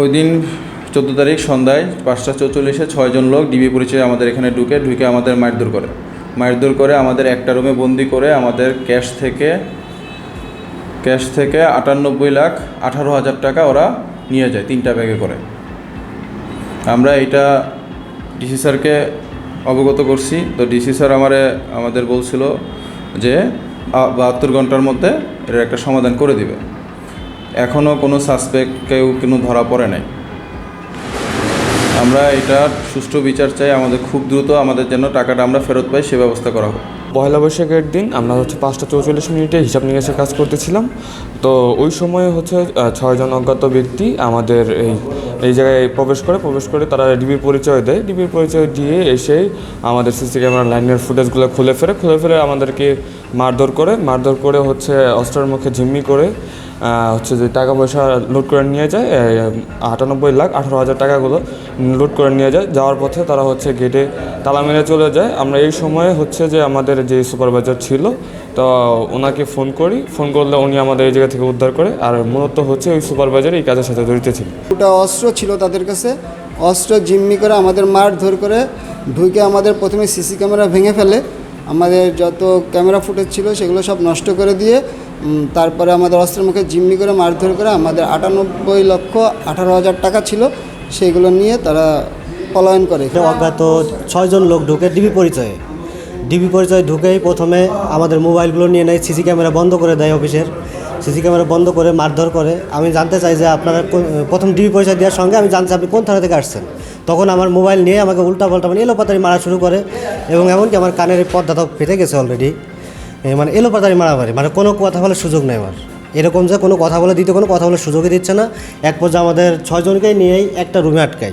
ওই দিন চোদ্দ তারিখ সন্ধ্যায় পাঁচটা চৌচল্লিশে ছয়জন লোক ডিবি পরিচয়ে আমাদের এখানে ঢুকে ঢুকে আমাদের মারধর করে। মারধর করে আমাদের একটা রুমে বন্দি করে আমাদের ক্যাশ থেকে ক্যাশ থেকে আটানব্বই লাখ আঠারো হাজার টাকা ওরা নিয়ে যায় তিনটা ব্যাগে করে। আমরা এটা ডিসি স্যারকে অবগত করছি। তো ডিসি স্যার আমারে, আমাদের বলছিল যে বাহাত্তর ঘণ্টার মধ্যে এর একটা সমাধান করে দিবে। এখনও কোনো সাসপেক্ট কেউ কোনো ধরা পড়ে নাই। আমরা এটা সুষ্ঠু বিচার চাই, আমাদের খুব দ্রুত আমাদের যেন টাকাটা আমরা ফেরত পাই, সে ব্যবস্থা করা হোক। পয়লা বৈশাখের দিন আমরা হচ্ছে পাঁচটা চৌচল্লিশ মিনিটে হিসাব নিকাশের কাজ করতেছিলাম। তো ওই সময় হচ্ছে ছয়জন অজ্ঞাত ব্যক্তি আমাদের এই এই জায়গায় প্রবেশ করে প্রবেশ করে তারা ডিবির পরিচয় দেয়। ডিবির পরিচয় দিয়ে এসে আমাদের সিসি ক্যামেরা লাইনের ফুটেজগুলো খুলে ফেলে খুলে ফেলে আমাদেরকে মারধর করে মারধর করে হচ্ছে অস্ত্রের মুখে ঝিম্মি করে হচ্ছে যে টাকা পয়সা লুট করে নিয়ে যায় আটানব্বই লাখ আঠারো হাজার টাকাগুলো লুট করে নিয়ে যায়। যাওয়ার পথে তারা হচ্ছে গেটে তালা মেরে চলে যায়। আমরা এই সময়ে হচ্ছে যে আমাদের যে সুপারভাইজার ছিল তো ওনাকে ফোন করি। ফোন করলে উনি আমাদের এই জায়গা থেকে উদ্ধার করে। আর মূলত হচ্ছে ওই সুপারভাইজার এই কাজের সাথে জড়িত ছিল। দুটা অস্ত্র ছিল তাদের কাছে। অস্ত্র জিম্মি করে আমাদের মার মারধর করে ঢুকে আমাদের প্রথমে সিসি ক্যামেরা ভেঙে ফেলে। আমাদের যত ক্যামেরা ফুটেজ ছিল সেগুলো সব নষ্ট করে দিয়ে তারপরে আমাদের অস্ত্রের মুখে জিম্মি করে মারধর করে আমাদের আটানব্বই লক্ষ আঠারো হাজার টাকা ছিল। সেগুলো নিয়ে তারা পলায়ন করে। অজ্ঞাত ছয়জন লোক ঢুকে ডিবি পরিচয়ে। ডিবি পরিচয় ঢুকেই প্রথমে আমাদের মোবাইলগুলো নিয়ে নেয়, সিসি ক্যামেরা বন্ধ করে দেয় অফিসের। সিসি ক্যামেরা বন্ধ করে মারধর করে। আমি জানতে চাই যে আপনারা প্রথম ডিবি পরিচয় দেওয়ার সঙ্গে আমি জানতে চাই আপনি কোন থানা থেকে আসছেন। তখন আমার মোবাইল নিয়ে আমাকে উল্টা পাল্টা মানে এলোপাতারি মারা শুরু করে এবং এমনকি আমার কানের পর্দা তো ফেটে গেছে অলরেডি মানে এলোপাতারি মারামারি মানে কোনো কথা বলার সুযোগ নেই আমার। এরকম যে কোনো কথা বলে দিতে কোনো কথা বলার সুযোগই দিচ্ছে না। এক পর্যায়ে আমাদের ছয়জনকেই নিয়েই একটা রুমে আটকাই।